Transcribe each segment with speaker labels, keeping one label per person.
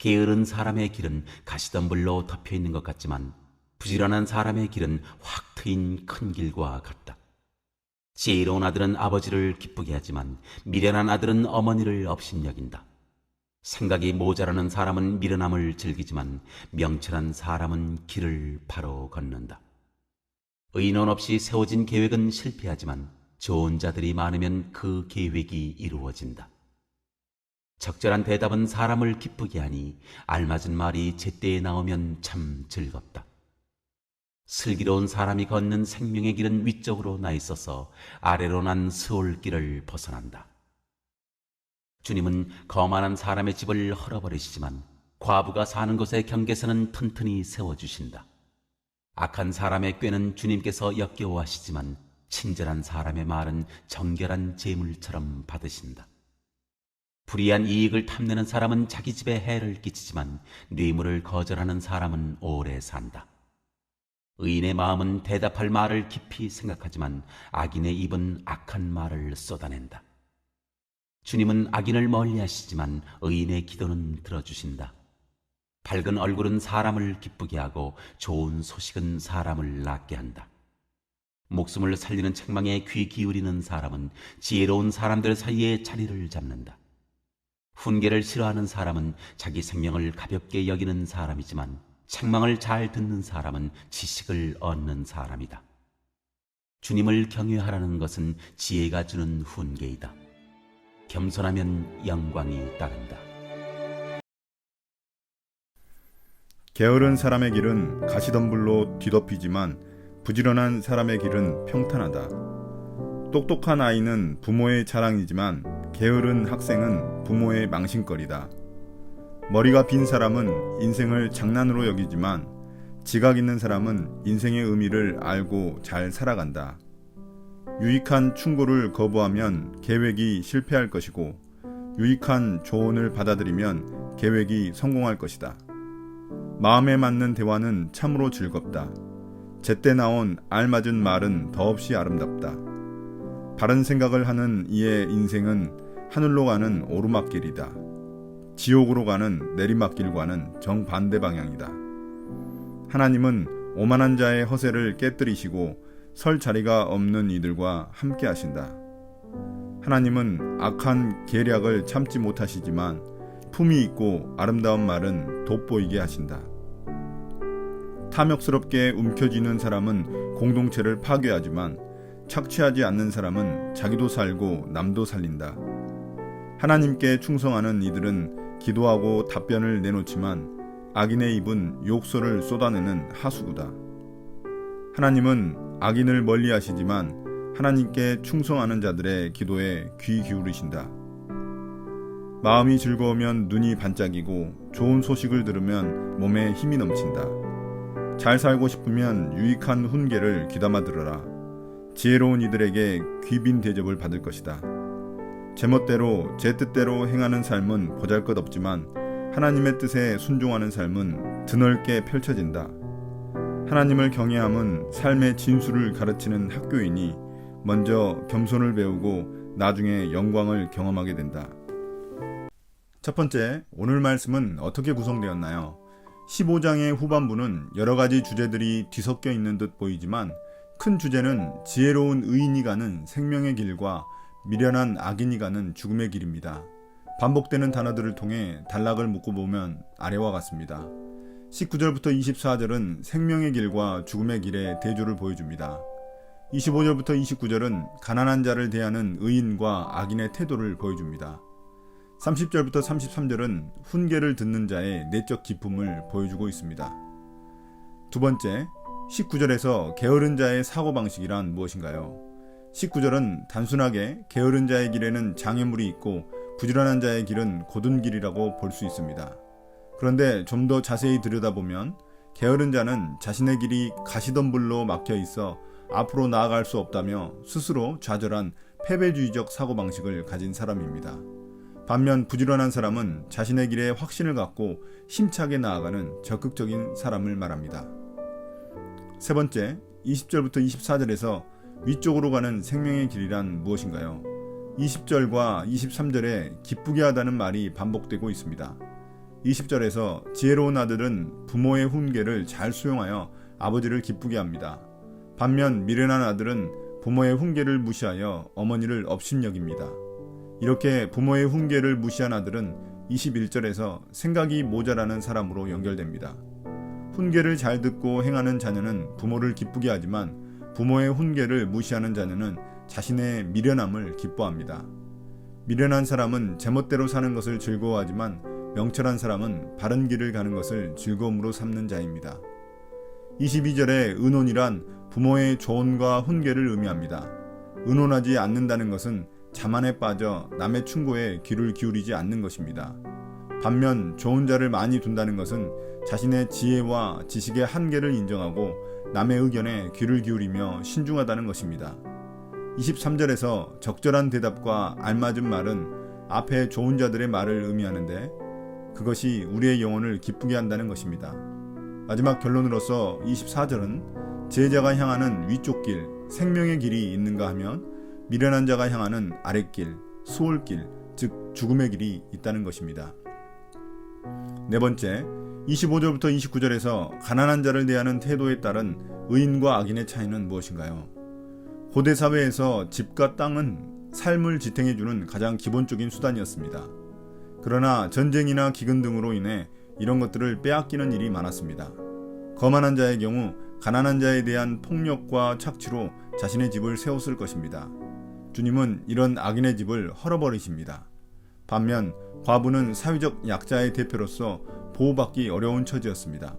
Speaker 1: 게으른 사람의 길은 가시덤불로 덮여 있는 것 같지만 부지런한 사람의 길은 확 트인 큰 길과 같다. 지혜로운 아들은 아버지를 기쁘게 하지만 미련한 아들은 어머니를 업신여긴다. 생각이 모자라는 사람은 미련함을 즐기지만 명철한 사람은 길을 바로 걷는다. 의논 없이 세워진 계획은 실패하지만 좋은 자들이 많으면 그 계획이 이루어진다. 적절한 대답은 사람을 기쁘게 하니 알맞은 말이 제때에 나오면 참 즐겁다. 슬기로운 사람이 걷는 생명의 길은 위쪽으로 나 있어서 아래로 난 스올길을 벗어난다. 주님은 거만한 사람의 집을 헐어버리시지만 과부가 사는 곳의 경계선은 튼튼히 세워주신다. 악한 사람의 꾀는 주님께서 역겨워하시지만 친절한 사람의 말은 정결한 재물처럼 받으신다. 불이한 이익을 탐내는 사람은 자기 집에 해를 끼치지만 뇌물을 거절하는 사람은 오래 산다. 의인의 마음은 대답할 말을 깊이 생각하지만 악인의 입은 악한 말을 쏟아낸다. 주님은 악인을 멀리 하시지만 의인의 기도는 들어주신다. 밝은 얼굴은 사람을 기쁘게 하고 좋은 소식은 사람을 낫게 한다. 목숨을 살리는 책망에 귀 기울이는 사람은 지혜로운 사람들 사이에 자리를 잡는다. 훈계를 싫어하는 사람은 자기 생명을 가볍게 여기는 사람이지만 책망을 잘 듣는 사람은 지식을 얻는 사람이다. 주님을 경외하라는 것은 지혜가 주는 훈계이다. 겸손하면 영광이 따른다.
Speaker 2: 게으른 사람의 길은 가시덤불로 뒤덮이지만 부지런한 사람의 길은 평탄하다. 똑똑한 아이는 부모의 자랑이지만 게으른 학생은 부모의 망신거리다. 머리가 빈 사람은 인생을 장난으로 여기지만 지각 있는 사람은 인생의 의미를 알고 잘 살아간다. 유익한 충고를 거부하면 계획이 실패할 것이고 유익한 조언을 받아들이면 계획이 성공할 것이다. 마음에 맞는 대화는 참으로 즐겁다. 제때 나온 알맞은 말은 더없이 아름답다. 바른 생각을 하는 이의 인생은 하늘로 가는 오르막길이다. 지옥으로 가는 내리막길과는 정반대 방향이다. 하나님은 오만한 자의 허세를 깨뜨리시고 설 자리가 없는 이들과 함께 하신다. 하나님은 악한 계략을 참지 못하시지만 품이 있고 아름다운 말은 돋보이게 하신다. 탐욕스럽게 움켜쥐는 사람은 공동체를 파괴하지만 착취하지 않는 사람은 자기도 살고 남도 살린다. 하나님께 충성하는 이들은 기도하고 답변을 내놓지만 악인의 입은 욕설을 쏟아내는 하수구다. 하나님은 악인을 멀리 하시지만 하나님께 충성하는 자들의 기도에 귀 기울이신다. 마음이 즐거우면 눈이 반짝이고 좋은 소식을 들으면 몸에 힘이 넘친다. 잘 살고 싶으면 유익한 훈계를 귀담아 들어라. 지혜로운 이들에게 귀빈 대접을 받을 것이다. 제멋대로 제 뜻대로 행하는 삶은 보잘것없지만 하나님의 뜻에 순종하는 삶은 드넓게 펼쳐진다. 하나님을 경외함은 삶의 진수를 가르치는 학교이니 먼저 겸손을 배우고 나중에 영광을 경험하게 된다. 첫 번째, 오늘 말씀은 어떻게 구성되었나요? 15장의 후반부는 여러 가지 주제들이 뒤섞여 있는 듯 보이지만 큰 주제는 지혜로운 의인이 가는 생명의 길과 미련한 악인이 가는 죽음의 길입니다. 반복되는 단어들을 통해 단락을 묶고 보면 아래와 같습니다. 19절부터 24절은 생명의 길과 죽음의 길의 대조를 보여줍니다. 25절부터 29절은 가난한 자를 대하는 의인과 악인의 태도를 보여줍니다. 30절부터 33절은 훈계를 듣는 자의 내적 기품을 보여주고 있습니다. 두 번째, 19절에서 게으른 자의 사고방식이란 무엇인가요? 19절은 단순하게 게으른 자의 길에는 장애물이 있고 부지런한 자의 길은 고든 길이라고 볼 수 있습니다. 그런데 좀 더 자세히 들여다보면 게으른 자는 자신의 길이 가시덤불로 막혀 있어 앞으로 나아갈 수 없다며 스스로 좌절한 패배주의적 사고방식을 가진 사람입니다. 반면 부지런한 사람은 자신의 길에 확신을 갖고 힘차게 나아가는 적극적인 사람을 말합니다. 세 번째, 20절부터 24절에서 위쪽으로 가는 생명의 길이란 무엇인가요? 20절과 23절에 기쁘게 하다는 말이 반복되고 있습니다. 20절에서 지혜로운 아들은 부모의 훈계를 잘 수용하여 아버지를 기쁘게 합니다. 반면 미련한 아들은 부모의 훈계를 무시하여 어머니를 업신여깁니다. 이렇게 부모의 훈계를 무시한 아들은 21절에서 생각이 모자라는 사람으로 연결됩니다. 훈계를 잘 듣고 행하는 자녀는 부모를 기쁘게 하지만 부모의 훈계를 무시하는 자녀는 자신의 미련함을 기뻐합니다. 미련한 사람은 제멋대로 사는 것을 즐거워하지만 명철한 사람은 바른 길을 가는 것을 즐거움으로 삼는 자입니다. 22절의 은혼이란 부모의 조언과 훈계를 의미합니다. 은혼하지 않는다는 것은 자만에 빠져 남의 충고에 귀를 기울이지 않는 것입니다. 반면 좋은 자를 많이 둔다는 것은 자신의 지혜와 지식의 한계를 인정하고 남의 의견에 귀를 기울이며 신중하다는 것입니다. 23절에서 적절한 대답과 알맞은 말은 앞에 좋은 자들의 말을 의미하는데 그것이 우리의 영혼을 기쁘게 한다는 것입니다. 마지막 결론으로서 24절은 제자가 향하는 위쪽 길, 생명의 길이 있는가 하면 미련한 자가 향하는 아랫길, 수월길, 즉 죽음의 길이 있다는 것입니다. 네 번째, 25절부터 29절에서 가난한 자를 대하는 태도에 따른 의인과 악인의 차이는 무엇인가요? 고대 사회에서 집과 땅은 삶을 지탱해주는 가장 기본적인 수단이었습니다. 그러나 전쟁이나 기근 등으로 인해 이런 것들을 빼앗기는 일이 많았습니다. 거만한 자의 경우 가난한 자에 대한 폭력과 착취로 자신의 집을 세웠을 것입니다. 주님은 이런 악인의 집을 헐어버리십니다. 반면 과부는 사회적 약자의 대표로서 보호받기 어려운 처지였습니다.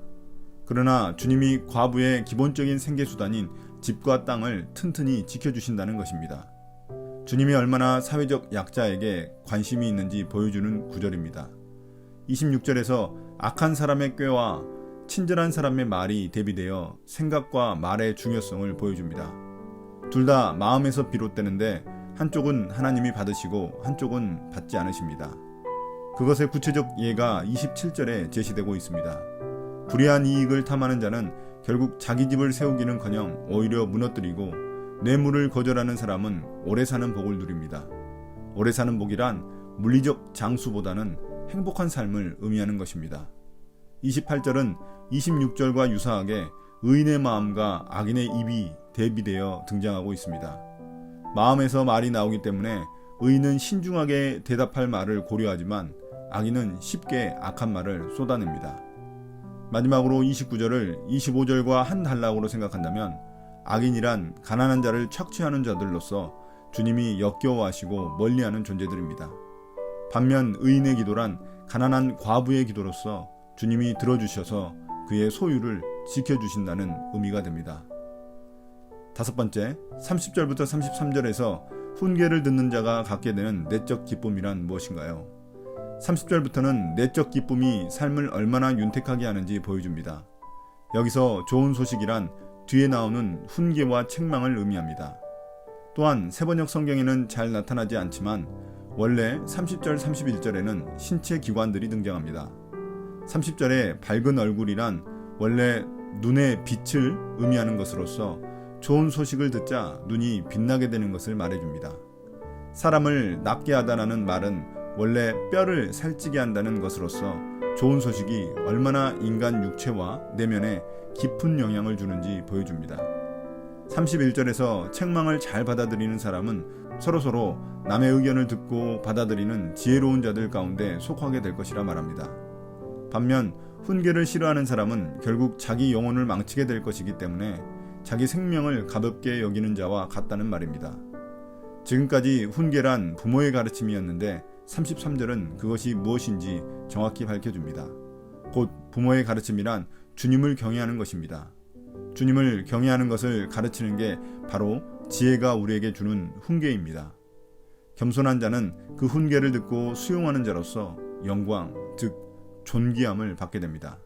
Speaker 2: 그러나 주님이 과부의 기본적인 생계수단인 집과 땅을 튼튼히 지켜주신다는 것입니다. 주님이 얼마나 사회적 약자에게 관심이 있는지 보여주는 구절입니다. 26절에서 악한 사람의 꾀와 친절한 사람의 말이 대비되어 생각과 말의 중요성을 보여줍니다. 둘 다 마음에서 비롯되는데 한쪽은 하나님이 받으시고 한쪽은 받지 않으십니다. 그것의 구체적 예가 27절에 제시되고 있습니다. 불의한 이익을 탐하는 자는 결국 자기 집을 세우기는커녕 오히려 무너뜨리고 뇌물을 거절하는 사람은 오래 사는 복을 누립니다. 오래 사는 복이란 물리적 장수보다는 행복한 삶을 의미하는 것입니다. 28절은 26절과 유사하게 의인의 마음과 악인의 입이 대비되어 등장하고 있습니다. 마음에서 말이 나오기 때문에 의인은 신중하게 대답할 말을 고려하지만 악인은 쉽게 악한 말을 쏟아냅니다. 마지막으로 29절을 25절과 한 단락으로 생각한다면 악인이란 가난한 자를 착취하는 자들로서 주님이 역겨워하시고 멀리하는 존재들입니다. 반면 의인의 기도란 가난한 과부의 기도로서 주님이 들어주셔서 그의 소유를 지켜주신다는 의미가 됩니다. 다섯 번째, 30절부터 33절에서 훈계를 듣는 자가 갖게 되는 내적 기쁨이란 무엇인가요? 30절부터는 내적 기쁨이 삶을 얼마나 윤택하게 하는지 보여줍니다. 여기서 좋은 소식이란 뒤에 나오는 훈계와 책망을 의미합니다. 또한 세번역 성경에는 잘 나타나지 않지만 원래 30절 31절에는 신체 기관들이 등장합니다. 30절에 밝은 얼굴이란 원래 눈의 빛을 의미하는 것으로서 좋은 소식을 듣자 눈이 빛나게 되는 것을 말해줍니다. 사람을 낫게 하다라는 말은 원래 뼈를 살찌게 한다는 것으로서 좋은 소식이 얼마나 인간 육체와 내면에 깊은 영향을 주는지 보여줍니다. 31절에서 책망을 잘 받아들이는 사람은 서로서로 남의 의견을 듣고 받아들이는 지혜로운 자들 가운데 속하게 될 것이라 말합니다. 반면 훈계를 싫어하는 사람은 결국 자기 영혼을 망치게 될 것이기 때문에 자기 생명을 가볍게 여기는 자와 같다는 말입니다. 지금까지 훈계란 부모의 가르침이었는데 33절은 그것이 무엇인지 정확히 밝혀줍니다. 곧 부모의 가르침이란 주님을 경외하는 것입니다. 주님을 경외하는 것을 가르치는 게 바로 지혜가 우리에게 주는 훈계입니다. 겸손한 자는 그 훈계를 듣고 수용하는 자로서 영광, 즉 존귀함을 받게 됩니다.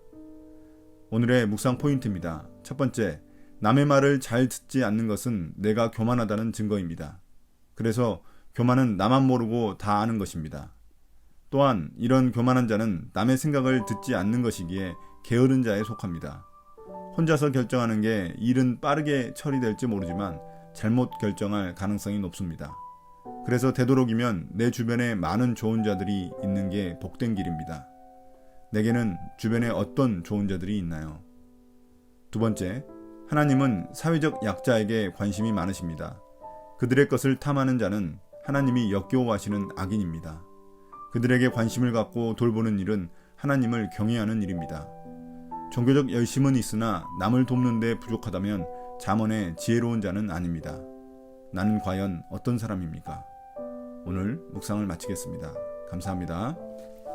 Speaker 2: 오늘의 묵상 포인트입니다. 첫 번째, 남의 말을 잘 듣지 않는 것은 내가 교만하다는 증거입니다. 그래서 교만은 나만 모르고 다 아는 것입니다. 또한 이런 교만한 자는 남의 생각을 듣지 않는 것이기에 게으른 자에 속합니다. 혼자서 결정하는 게 일은 빠르게 처리될지 모르지만 잘못 결정할 가능성이 높습니다. 그래서 되도록이면 내 주변에 많은 좋은 자들이 있는 게 복된 길입니다. 내게는 주변에 어떤 좋은 자들이 있나요? 두 번째, 하나님은 사회적 약자에게 관심이 많으십니다. 그들의 것을 탐하는 자는 하나님이 역겨워하시는 악인입니다. 그들에게 관심을 갖고 돌보는 일은 하나님을 경외하는 일입니다. 종교적 열심은 있으나 남을 돕는 데 부족하다면 잠언의 지혜로운 자는 아닙니다. 나는 과연 어떤 사람입니까? 오늘 묵상을 마치겠습니다. 감사합니다.